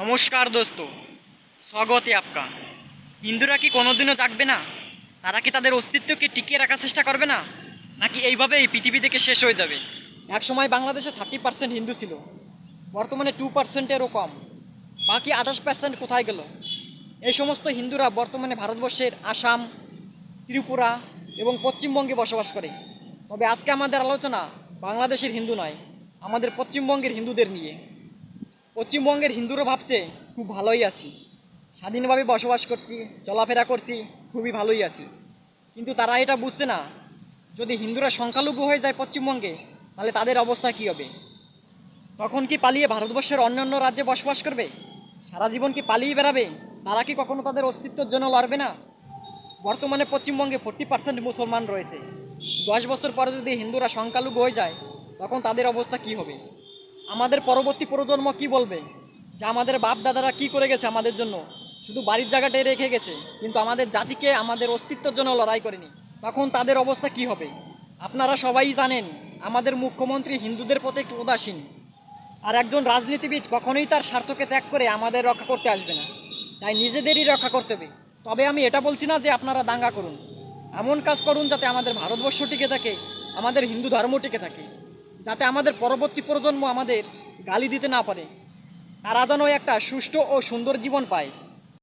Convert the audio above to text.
নমস্কার দোস্ত, স্বাগতে আপকা। হিন্দুরা কি কোনোদিনও জাগবে না? তারা কি তাদের অস্তিত্বকে টিকিয়ে রাখার চেষ্টা করবে না? নাকি এইভাবে এই পৃথিবী থেকে শেষ হয়ে যাবে? এক সময় বাংলাদেশে থার্টি পার্সেন্ট হিন্দু ছিল, বর্তমানে টু পার্সেন্টেরও কম। বাকি আঠাশ পার্সেন্ট কোথায় গেল? এই সমস্ত হিন্দুরা বর্তমানে ভারতবর্ষের আসাম, ত্রিপুরা এবং পশ্চিমবঙ্গে বসবাস করে। তবে আজকে আমাদের আলোচনা বাংলাদেশের হিন্দু নয়, আমাদের পশ্চিমবঙ্গের হিন্দুদের নিয়ে। পশ্চিমবঙ্গের হিন্দুরা ভাবছে, খুব ভালোই আছি। স্বাধীনভাবে বসবাস করছি, চলাফেরা করছি, খুবই ভালোই আছি। কিন্তু তারা এটা বুঝছে না। যদি হিন্দুরা সংখ্যালঘু হয়ে যায় পশ্চিমবঙ্গে, তাহলে তাদের অবস্থা কী হবে? তখন কি পালিয়ে ভারতবর্ষের অন্যান্য রাজ্যে বসবাস করবে? সারা জীবন কি পালিয়ে বেড়াবে? তারা কি কখনো তাদের অস্তিত্বের জন্য লড়বে না? বর্তমানে পশ্চিমবঙ্গে ফোর্টি পার্সেন্ট মুসলমান রয়েছে। দশ বছর পরে যদি হিন্দুরা সংখ্যালঘু হয়ে যায়, তখন তাদের অবস্থা কি হবে? আমাদের পরবর্তী প্রজন্ম কি বলবে? যে আমাদের বাপ দাদারা কি করে গেছে আমাদের জন্য? শুধু বাড়ির জায়গাটাই রেখে গেছে, কিন্তু আমাদের জাতিকে আমাদের অস্তিত্বের জন্য লড়াই করেনি। তখন তাদের অবস্থা কি হবে? আপনারা সবাই জানেন, আমাদের মুখ্যমন্ত্রী হিন্দুদের প্রতি একটু উদাসীন। আর একজন রাজনীতিবিদ কখনোই তার স্বার্থকে ত্যাগ করে আমাদের রক্ষা করতে আসবে না। তাই নিজেদেরই রক্ষা করতে হবে। তবে আমি এটা বলছি না যে আপনারা দাঙ্গা করুন। এমন কাজ করুন যাতে আমাদের ভারতবর্ষ টিকে থাকে, আমাদের হিন্দু ধর্ম টিকে থাকে। যাতে আমাদের পরবর্তী প্রজন্ম আমাদের গালি দিতে না পারে। তারা যেন একটা সুষ্ঠু ও সুন্দর জীবন পায়।